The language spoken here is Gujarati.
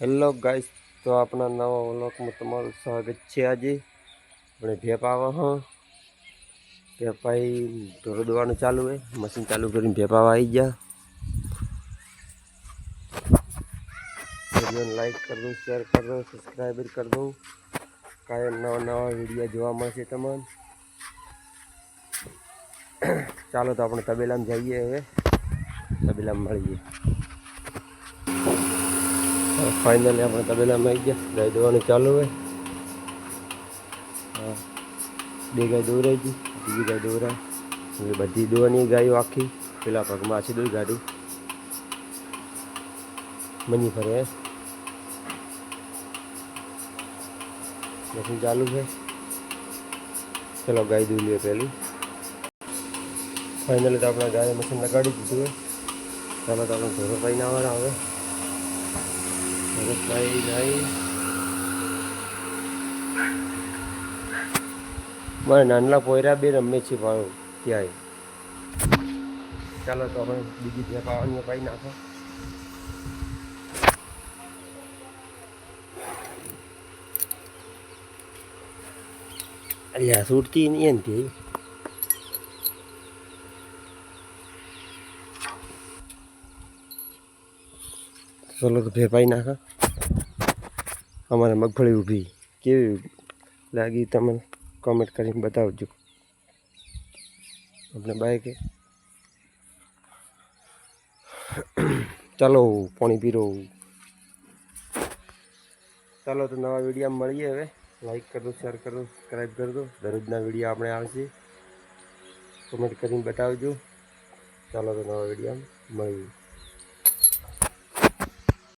હેલો ગાઈસ, તો આપણા નવા વ્લોગમાં તમારું સ્વાગત છે આજે. આપણે ભેપ આવા હા. ભેપાઈ ઢોરો દોવાનું ચાલુ હે. મશીન ચાલુ કરીને ભેપ આવા આવી ગયા. લાઈક કરી દો શેર કરી દો સબસ્ક્રાઈબર કરી કાયમ નવા નવા વીડિયો જોવા મળશે તમને. ચાલો તો આપણે તબેલામાં જઈએ હવે. તબેલામાં મળીએ. ફાઇનલી આપણે તબેલામાં આવી ગયા. ગાય દોવાનું ચાલુ હોય. હા. બે ગાય દોરાઈ ગઈ. બીજી ગાય દોરાય હવે બધી દોવાની ગાયો આખી. પેલા પગમાં આછી દોઈ ગાડી મની ફરે. મશીન ચાલુ છે. ચલો ગાય દૂધ લે પહેલી. ફાઇનલી તો આપણે ગાય મશીન લગાડી દીધું હોય. ચાલો તો આપણે ઘરો પાઈને આવવાના હવે. ભરતભાઈ ભાઈ મારે નાનલા પોયરા બે રમે છે ભાવ ત્યાં ચાલો તો આપણે બીજી જે પાવાની પાઈ નાખો. અલ્યા છૂટતી નહીં એનથી ચલો તો ભેપાઈ નાખા. અમારે મગફળી ઊભી. કેવી લાગી તમે કોમેન્ટ કરીને બતાવજો. આપણે બાઈકે. ચાલો, પાણી પીરો. ચાલો, તો નવા વીડિયો મળીએ હવે. લાઈક કરો શેર કરો સબસ્ક્રાઈબ કરી દરરોજના વીડિયો આપણે આવશે. કોમેન્ટ કરીને બતાવજો. ચાલો, તો નવા વીડિયો મળીએ.